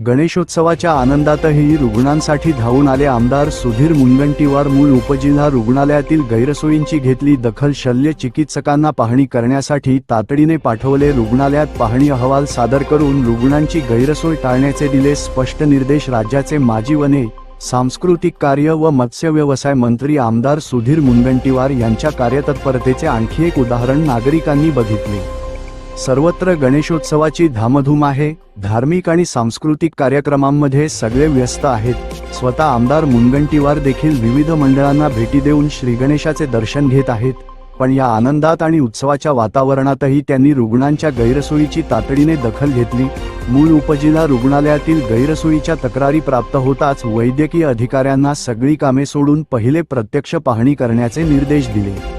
गणेशोत्सवाच्या आनंदातही रुग्णांसाठी धावून आले आमदार सुधीर मुनगंटीवार. मूळ उपजिल्हा रुग्णालयातील गैरसोयींची घेतली दखल शल्य चिकित्सकांना पाहणी करण्यासाठी तातडीने पाठवले रुग्णालयात पाहणी अहवाल सादर करून रुग्णांची गैरसोय टाळण्याचे दिले स्पष्ट निर्देश. राज्याचे माजी वने सांस्कृतिक कार्य व मत्स्य व्यवसाय मंत्री आमदार सुधीर मुनगंटीवार यांच्या कार्यतत्परतेचे आणखी एक उदाहरण नागरिकांनी बघितले. सर्वत्र गणेशोत्सवाची धामधूम आहे. धार्मिक आणि सांस्कृतिक कार्यक्रमांमध्ये सगळे व्यस्त आहेत. स्वतः आमदार मुनगंटीवार देखील विविध मंडळांना भेटी देऊन श्रीगणेशाचे दर्शन घेत आहेत. पण या आनंदात आणि उत्सवाच्या वातावरणातही त्यांनी रुग्णांच्या गैरसोयीची तातडीने दखल घेतली. मूळ उपजिल्हा रुग्णालयातील गैरसोयीच्या तक्रारी प्राप्त होताच वैद्यकीय अधिकाऱ्यांना सगळी कामे सोडून पहिले प्रत्यक्ष पाहणी करण्याचे निर्देश दिले.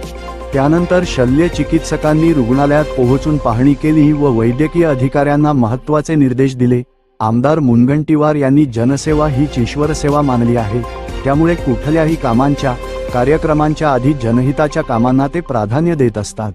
त्यानंतर शल्य चिकित्सकांनी रुग्णालयात पोहोचून पाहणी केली व वैद्यकीय अधिकाऱ्यांना महत्त्वाचे निर्देश दिले. आमदार मुनगंटीवार यांनी जनसेवा हीच ईश्वरसेवा मानली आहे. त्यामुळे कुठल्याही कामांच्या कार्यक्रमांच्या आधी जनहिताच्या कामांना ते प्राधान्य देत असतात.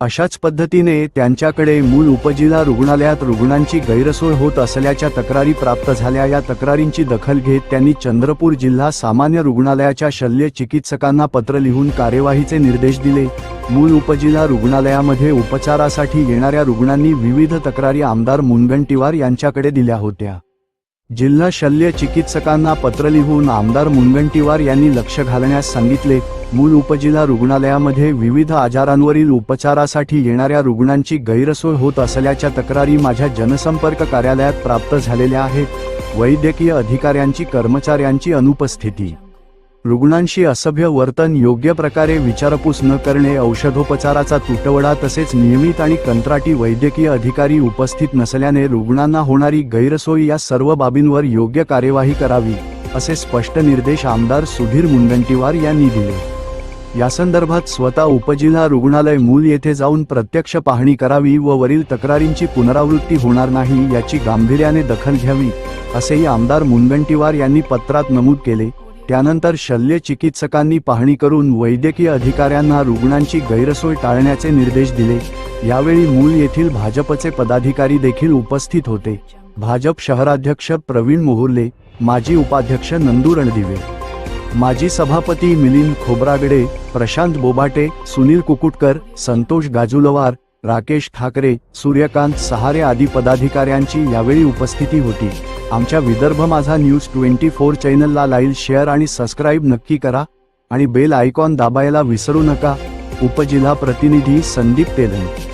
अशाच पद्धतीने त्यांच्याकडे मूळ उपजिल्हा रुग्णालयात रुग्णांची गैरसोय होत असल्याच्या तक्रारी प्राप्त झाल्या. या तक्रारींची दखल घेत त्यांनी चंद्रपूर जिल्हा सामान्य रुग्णालयाच्या शल्य चिकित्सकांना पत्र लिहून कार्यवाहीचे निर्देश दिले. मूळ उपजिल्हा रुग्णालयामध्ये उपचारासाठी येणाऱ्या रुग्णांनी विविध तक्रारी आमदार मुनगंटीवार यांच्याकडे दिल्या होत्या. जिल्हा शल्य चिकित्सकांना पत्र लिहून आमदार मुनगंटीवार यांनी लक्ष घालण्यास सांगितले. मूल उपजिल्हा रुग्णालयामध्ये विविध आजारांवरील उपचारासाठी येणाऱ्या रुग्णांची गैरसोय होत असल्याच्या तक्रारी माझ्या जनसंपर्क कार्यालयात प्राप्त झालेल्या आहेत. वैद्यकीय अधिकाऱ्यांची कर्मचाऱ्यांची अनुपस्थिती. रुग्णांशी असभ्य वर्तन योग्य प्रकारे विचारपूस न करणे औषधोपचाराचा तुटवडा तसेच नियमित आणि कंत्राटी वैद्यकीय अधिकारी उपस्थित नसल्याने रुग्णांना होणारी गैरसोय या सर्व बाबींवर योग्य कार्यवाही करावी असे स्पष्ट निर्देश आमदार सुधीर मुनगंटीवार यांनी दिले. यासंदर्भात स्वतः उपजिल्हा रुग्णालय मूल येथे जाऊन प्रत्यक्ष पाहणी करावी व वरील तक्रारींची पुनरावृत्ती होणार नाही याची गांभीर्याने दखल घ्यावी असेही आमदार मुनगंटीवार यांनी पत्रात नमूद केले. त्यानंतर शल्य चिकित्सकांनी पाहणी करून वैद्यकीय अधिकाऱ्यांना रुग्णांची गैरसोय टाळण्याचे निर्देश दिले. यावेळी मूळ येथील भाजपचे पदाधिकारी देखील उपस्थित होते. भाजप शहराध्यक्ष प्रवीण मोहुर्ले माजी उपाध्यक्ष नंदू रणदिवे माजी सभापती मिलिंद खोब्रागडे प्रशांत बोबाटे सुनील कुकुटकर संतोष गाजुलवार राकेश ठाकरे सूर्यकांत सहारे आदी पदाधिकाऱ्यांची यावेळी उपस्थिती होती. आमच्या विदर्भ माझा न्यूज ट्वेंटी फोर चॅनलला लाईल शेअर आणि सबस्क्राईब नक्की करा आणि बेल आयकॉन दाबायला विसरू नका. उपजिल्हा प्रतिनिधी संदीप तेलंग.